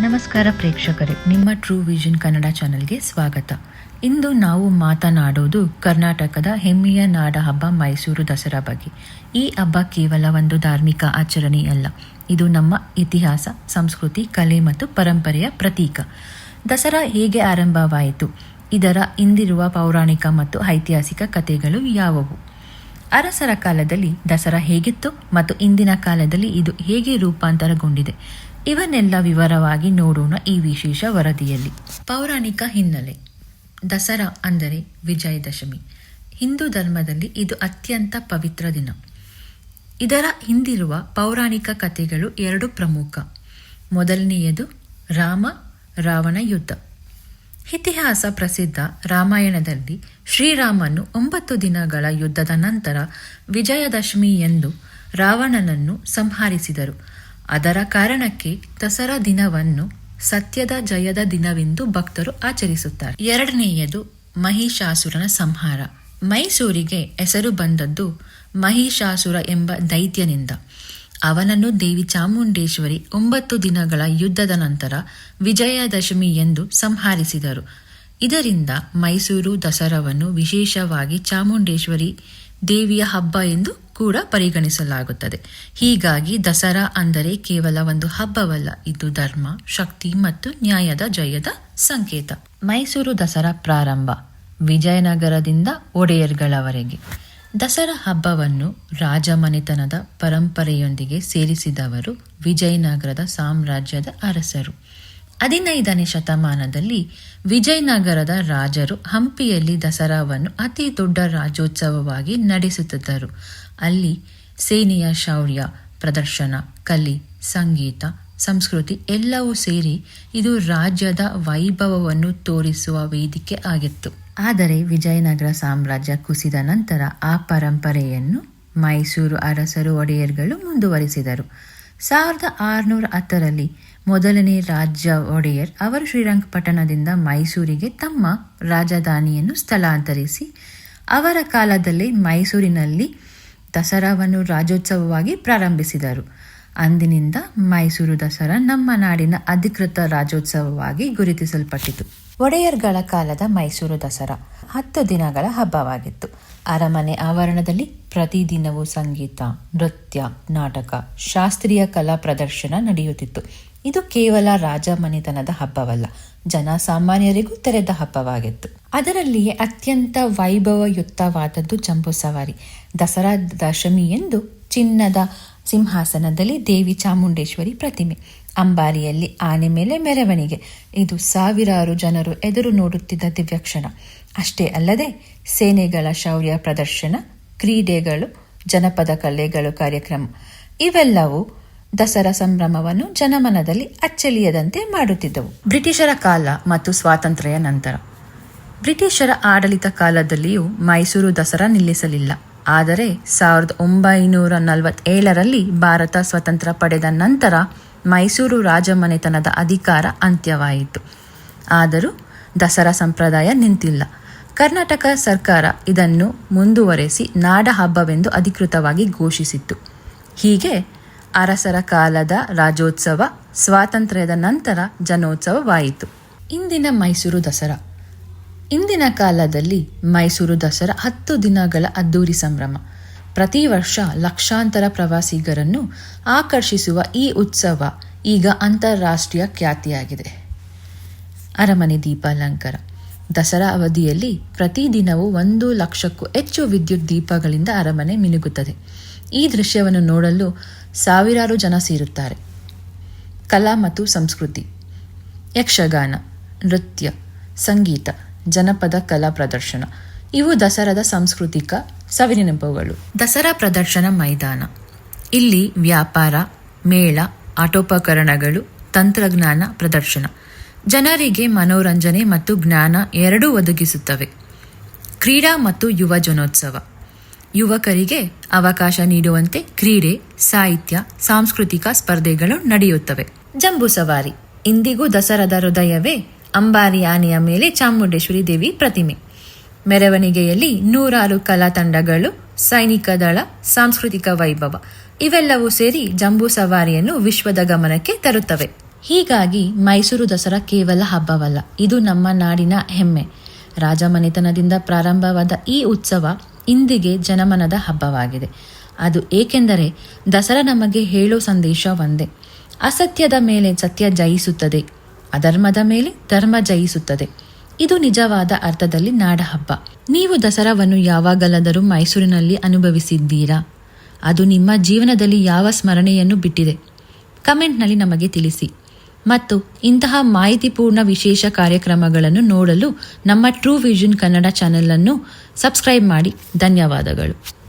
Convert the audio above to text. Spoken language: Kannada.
ನಮಸ್ಕಾರ ಪ್ರೇಕ್ಷಕರೇ, ನಿಮ್ಮ ಟ್ರೂ ವಿಷನ್ ಕನ್ನಡ ಚಾನೆಲ್ಗೆ ಸ್ವಾಗತ. ಇಂದು ನಾವು ಮಾತನಾಡೋದು ಕರ್ನಾಟಕದ ಹೆಮ್ಮೆಯ ನಾಡ ಹಬ್ಬ ಮೈಸೂರು ದಸರಾ ಬಗ್ಗೆ. ಈ ಹಬ್ಬ ಕೇವಲ ಒಂದು ಧಾರ್ಮಿಕ ಆಚರಣೆಯಲ್ಲ ಇದು ನಮ್ಮ ಇತಿಹಾಸ, ಸಂಸ್ಕೃತಿ, ಕಲೆ ಮತ್ತು ಪರಂಪರೆಯ ಪ್ರತೀಕ. ದಸರಾ ಹೇಗೆ ಆರಂಭವಾಯಿತು, ಇದರ ಹಿಂದಿರುವ ಪೌರಾಣಿಕ ಮತ್ತು ಐತಿಹಾಸಿಕ ಕಥೆಗಳು ಯಾವುವು? ಅರಸರ ಕಾಲದಲ್ಲಿ ದಸರಾ ಹೇಗಿತ್ತು ಮತ್ತು ಇಂದಿನ ಕಾಲದಲ್ಲಿ ಇದು ಹೇಗೆ ರೂಪಾಂತರಗೊಂಡಿದೆ? ಇವನ್ನೆಲ್ಲ ವಿವರವಾಗಿ ನೋಡೋಣ ಈ ವಿಶೇಷ ವರದಿಯಲ್ಲಿ. ಪೌರಾಣಿಕ ಹಿನ್ನೆಲೆ. ದಸರಾ ಅಂದರೆ ವಿಜಯದಶಮಿ. ಹಿಂದೂ ಧರ್ಮದಲ್ಲಿ ಇದು ಅತ್ಯಂತ ಪವಿತ್ರ ದಿನ. ಇದರ ಹಿಂದಿರುವ ಪೌರಾಣಿಕ ಕಥೆಗಳು ಎರಡು ಪ್ರಮುಖ. ಮೊದಲನೆಯದು ರಾಮ ರಾವಣ ಯುದ್ಧ. ಇತಿಹಾಸ ಪ್ರಸಿದ್ಧ ರಾಮಾಯಣದಲ್ಲಿ ಶ್ರೀರಾಮನು ಒಂಬತ್ತು ದಿನಗಳ ಯುದ್ಧದ ನಂತರ ವಿಜಯದಶಮಿ ಎಂದು ರಾವಣನನ್ನು ಸಂಹರಿಸಿದರು. ಅದರ ಕಾರಣಕ್ಕೆ ದಸರಾ ದಿನವನ್ನು ಸತ್ಯದ ಜಯದ ದಿನವೆಂದು ಭಕ್ತರು ಆಚರಿಸುತ್ತಾರೆ. ಎರಡನೆಯದು ಮಹಿಷಾಸುರನ ಸಂಹಾರ. ಮೈಸೂರಿಗೆ ಹೆಸರು ಬಂದದ್ದು ಮಹಿಷಾಸುರ ಎಂಬ ದೈತ್ಯನಿಂದ. ಅವನನ್ನು ದೇವಿ ಚಾಮುಂಡೇಶ್ವರಿ ಒಂಬತ್ತು ದಿನಗಳ ಯುದ್ಧದ ನಂತರ ವಿಜಯದಶಮಿ ಎಂದು ಸಂಹರಿಸಿದರು. ಇದರಿಂದ ಮೈಸೂರು ದಸರಾವನ್ನು ವಿಶೇಷವಾಗಿ ಚಾಮುಂಡೇಶ್ವರಿ ದೇವಿಯ ಹಬ್ಬ ಎಂದು ಕೂಡ ಪರಿಗಣಿಸಲಾಗುತ್ತದೆ. ಹೀಗಾಗಿ ದಸರಾ ಅಂದರೆ ಕೇವಲ ಒಂದು ಹಬ್ಬವಲ್ಲ, ಇದು ಧರ್ಮ, ಶಕ್ತಿ ಮತ್ತು ನ್ಯಾಯದ ಜಯದ ಸಂಕೇತ. ಮೈಸೂರು ದಸರಾ ಪ್ರಾರಂಭ, ವಿಜಯನಗರದಿಂದ ಒಡೆಯರ್ಗಳವರೆಗೆ. ದಸರಾ ಹಬ್ಬವನ್ನು ರಾಜಮನೆತನದ ಪರಂಪರೆಯೊಂದಿಗೆ ಸೇರಿಸಿದವರು ವಿಜಯನಗರದ ಸಾಮ್ರಾಜ್ಯದ ಅರಸರು. ಹದಿನೈದನೇ ಶತಮಾನದಲ್ಲಿ ವಿಜಯನಗರದ ರಾಜರು ಹಂಪಿಯಲ್ಲಿ ದಸರಾವನ್ನು ಅತಿ ದೊಡ್ಡ ರಾಜ್ಯೋತ್ಸವವಾಗಿ ನಡೆಸುತ್ತಿದ್ದರು. ಅಲ್ಲಿ ಸೇನೆಯ ಶೌರ್ಯ, ಪ್ರದರ್ಶನ, ಕಲೆ, ಸಂಗೀತ, ಸಂಸ್ಕೃತಿ ಎಲ್ಲವೂ ಸೇರಿ ಇದು ರಾಜ್ಯದ ವೈಭವವನ್ನು ತೋರಿಸುವ ವೇದಿಕೆ ಆಗಿತ್ತು. ಆದರೆ ವಿಜಯನಗರ ಸಾಮ್ರಾಜ್ಯ ಕುಸಿದ ನಂತರ ಆ ಪರಂಪರೆಯನ್ನು ಮೈಸೂರು ಅರಸರು ಒಡೆಯರ್ಗಳು ಮುಂದುವರಿಸಿದರು. ಸಾವಿರದ ಆರುನೂರ ಹತ್ತರಲ್ಲಿ ಮೊದಲನೇ ರಾಜ್ಯ ಒಡೆಯರ್ ಅವರು ಶ್ರೀರಂಗಪಟ್ಟಣದಿಂದ ಮೈಸೂರಿಗೆ ತಮ್ಮ ರಾಜಧಾನಿಯನ್ನು ಸ್ಥಳಾಂತರಿಸಿ, ಅವರ ಕಾಲದಲ್ಲಿ ಮೈಸೂರಿನಲ್ಲಿ ದಸರಾವನ್ನು ರಾಜ್ಯೋತ್ಸವವಾಗಿ ಪ್ರಾರಂಭಿಸಿದರು. ಅಂದಿನಿಂದ ಮೈಸೂರು ದಸರಾ ನಮ್ಮ ನಾಡಿನ ಅಧಿಕೃತ ರಾಜ್ಯೋತ್ಸವವಾಗಿ ಗುರುತಿಸಲ್ಪಟ್ಟಿತು. ಒಡೆಯರ್ಗಳ ಕಾಲದ ಮೈಸೂರು ದಸರಾ ಹತ್ತು ದಿನಗಳ ಹಬ್ಬವಾಗಿತ್ತು. ಅರಮನೆ ಆವರಣದಲ್ಲಿ ಪ್ರತಿದಿನವೂ ಸಂಗೀತ, ನೃತ್ಯ, ನಾಟಕ, ಶಾಸ್ತ್ರೀಯ ಕಲಾ ಪ್ರದರ್ಶನ ನಡೆಯುತ್ತಿತ್ತು. ಇದು ಕೇವಲ ರಾಜಮನೆತನದ ಹಬ್ಬವಲ್ಲ, ಜನಸಾಮಾನ್ಯರಿಗೂ ತೆರೆದ ಹಬ್ಬವಾಗಿತ್ತು. ಅದರಲ್ಲಿಯೇ ಅತ್ಯಂತ ವೈಭವಯುತವಾದದ್ದು ಜಂಬೂ ಸವಾರಿ. ದಸರಾ ದಶಮಿ ಎಂದು ಚಿನ್ನದ ಸಿಂಹಾಸನದಲ್ಲಿ ದೇವಿ ಚಾಮುಂಡೇಶ್ವರಿ ಪ್ರತಿಮೆ. ಅಂಬಾರಿಯಲ್ಲಿ ಆನೆ ಮೇಲೆ ಮೆರವಣಿಗೆ. ಇದು ಸಾವಿರಾರು ಜನರು ಎದುರು ನೋಡುತ್ತಿದ್ದ ದಿವ್ಯಕ್ಷಣ. ಅಷ್ಟೇ ಅಲ್ಲದೆ, ಸೇನೆಗಳ ಶೌರ್ಯ ಪ್ರದರ್ಶನ, ಕ್ರೀಡೆಗಳು, ಜನಪದ ಕಲೆಗಳು ಕಾರ್ಯಕ್ರಮ. ಇವೆಲ್ಲವೂ ದಸರಾ ಸಂಭ್ರಮವನ್ನು ಜನಮನದಲ್ಲಿ ಅಚ್ಚಳಿಯದಂತೆ ಮಾಡುತ್ತಿದ್ದವು. ಬ್ರಿಟಿಷರ ಕಾಲ ಮತ್ತು ಸ್ವಾತಂತ್ರ್ಯ ನಂತರ. ಬ್ರಿಟಿಷರ ಆಡಳಿತ ಕಾಲದಲ್ಲಿಯೂ ಮೈಸೂರು ದಸರಾ ನಿಲ್ಲಿಸಲಿಲ್ಲ. ಆದರೆ, ಸಾವಿರದ ಒಂಬೈನೂರ ನಲವತ್ತೇಳರಲ್ಲಿ ಭಾರತ ಸ್ವತಂತ್ರ ಪಡೆದ ನಂತರ ಮೈಸೂರು ರಾಜಮನೆತನದ ಅಧಿಕಾರ ಅಂತ್ಯವಾಯಿತು. ಆದರೂ ದಸರಾ ಸಂಪ್ರದಾಯ ನಿಂತಿಲ್ಲ. ಕರ್ನಾಟಕ ಸರ್ಕಾರ ಇದನ್ನು ಮುಂದುವರೆಸಿ ನಾಡ ಹಬ್ಬವೆಂದು ಅಧಿಕೃತವಾಗಿ ಘೋಷಿಸಿತ್ತು. ಹೀಗೆ ಅರಸರ ಕಾಲದ ರಾಜ್ಯೋತ್ಸವ ಸ್ವಾತಂತ್ರ್ಯದ ನಂತರ ಜನೋತ್ಸವವಾಯಿತು. ಇಂದಿನ ಮೈಸೂರು ದಸರಾ. ಇಂದಿನ ಕಾಲದಲ್ಲಿ ಮೈಸೂರು ದಸರಾ ಹತ್ತು ದಿನಗಳ ಅದ್ದೂರಿ ಸಂಭ್ರಮ. ಪ್ರತಿ ವರ್ಷ ಲಕ್ಷಾಂತರ ಪ್ರವಾಸಿಗರನ್ನು ಆಕರ್ಷಿಸುವ ಈ ಉತ್ಸವ ಈಗ ಅಂತಾರಾಷ್ಟ್ರೀಯ ಖ್ಯಾತಿಯಾಗಿದೆ. ಅರಮನೆ ದೀಪಾಲಂಕಾರ. ದಸರಾ ಅವಧಿಯಲ್ಲಿ ಪ್ರತಿದಿನವೂ ಒಂದು ಲಕ್ಷಕ್ಕೂ ಹೆಚ್ಚು ವಿದ್ಯುತ್ ದೀಪಗಳಿಂದ ಅರಮನೆ ಮಿನುಗುತ್ತದೆ. ಈ ದೃಶ್ಯವನ್ನು ನೋಡಲು ಸಾವಿರಾರು ಜನ ಸೇರುತ್ತಾರೆ. ಕಲಾ ಮತ್ತು ಸಂಸ್ಕೃತಿ. ಯಕ್ಷಗಾನ, ನೃತ್ಯ, ಸಂಗೀತ, ಜನಪದ ಕಲಾ ಪ್ರದರ್ಶನ. ಇವು ದಸರಾದ ಸಾಂಸ್ಕೃತಿಕ ಸವಿನೆನಪುಗಳು ದಸರಾ ಪ್ರದರ್ಶನ ಮೈದಾನ. ಇಲ್ಲಿ ವ್ಯಾಪಾರ, ಮೇಳ, ಆಟೋಪಕರಣಗಳು, ತಂತ್ರಜ್ಞಾನ ಪ್ರದರ್ಶನ. ಜನರಿಗೆ ಮನೋರಂಜನೆ ಮತ್ತು ಜ್ಞಾನ ಎರಡೂ ಒದಗಿಸುತ್ತವೆ. ಕ್ರೀಡಾ ಮತ್ತು ಯುವ ಜನೋತ್ಸವ. ಯುವಕರಿಗೆ ಅವಕಾಶ ನೀಡುವಂತೆ ಕ್ರೀಡೆ, ಸಾಹಿತ್ಯ, ಸಾಂಸ್ಕೃತಿಕ ಸ್ಪರ್ಧೆಗಳು ನಡೆಯುತ್ತವೆ. ಜಂಬೂ ಸವಾರಿ. ಇಂದಿಗೂ ದಸರಾದ ಹೃದಯವೇ ಅಂಬಾರಿ ಆನೆಯ ಮೇಲೆ ಚಾಮುಂಡೇಶ್ವರಿ ದೇವಿ ಪ್ರತಿಮೆ. ಮೆರವಣಿಗೆಯಲ್ಲಿ ನೂರಾರು ಕಲಾ ತಂಡಗಳು, ಸೈನಿಕ ದಳ, ಸಾಂಸ್ಕೃತಿಕ ವೈಭವ, ಇವೆಲ್ಲವೂ ಸೇರಿ ಜಂಬೂ ಸವಾರಿಯನ್ನು ವಿಶ್ವದ ಗಮನಕ್ಕೆ ತರುತ್ತವೆ. ಹೀಗಾಗಿ ಮೈಸೂರು ದಸರಾ ಕೇವಲ ಹಬ್ಬವಲ್ಲ, ಇದು ನಮ್ಮ ನಾಡಿನ ಹೆಮ್ಮೆ. ರಾಜಮನೆತನದಿಂದ ಪ್ರಾರಂಭವಾದ ಈ ಉತ್ಸವ ಇಂದಿಗೆ ಜನಮನದ ಹಬ್ಬವಾಗಿದೆ. ಅದು ಏಕೆಂದರೆ ದಸರಾ ನಮಗೆ ಹೇಳೋ ಸಂದೇಶ ಒಂದೇ. ಅಸತ್ಯದ ಮೇಲೆ ಸತ್ಯ ಜಯಿಸುತ್ತದೆ, ಅಧರ್ಮದ ಮೇಲೆ ಧರ್ಮ ಜಯಿಸುತ್ತದೆ. ಇದು ನಿಜವಾದ ಅರ್ಥದಲ್ಲಿ ನಾಡಹಬ್ಬ. ನೀವು ದಸರಾವನ್ನು ಯಾವಾಗಲಾದರೂ ಮೈಸೂರಿನಲ್ಲಿ ಅನುಭವಿಸಿದ್ದೀರಾ? ಅದು ನಿಮ್ಮ ಜೀವನದಲ್ಲಿ ಯಾವ ಸ್ಮರಣೆಯನ್ನು ಬಿಟ್ಟಿದೆ? ಕಮೆಂಟ್ನಲ್ಲಿ ನಮಗೆ ತಿಳಿಸಿ. ಮತ್ತು ಇಂತಹ ಮಾಹಿತಿಪೂರ್ಣ ವಿಶೇಷ ಕಾರ್ಯಕ್ರಮಗಳನ್ನು ನೋಡಲು ನಮ್ಮ ಟ್ರೂ ವಿಷನ್ ಕನ್ನಡ ಚಾನೆಲ್ ಅನ್ನು ಸಬ್ಸ್ಕ್ರೈಬ್ ಮಾಡಿ. ಧನ್ಯವಾದಗಳು.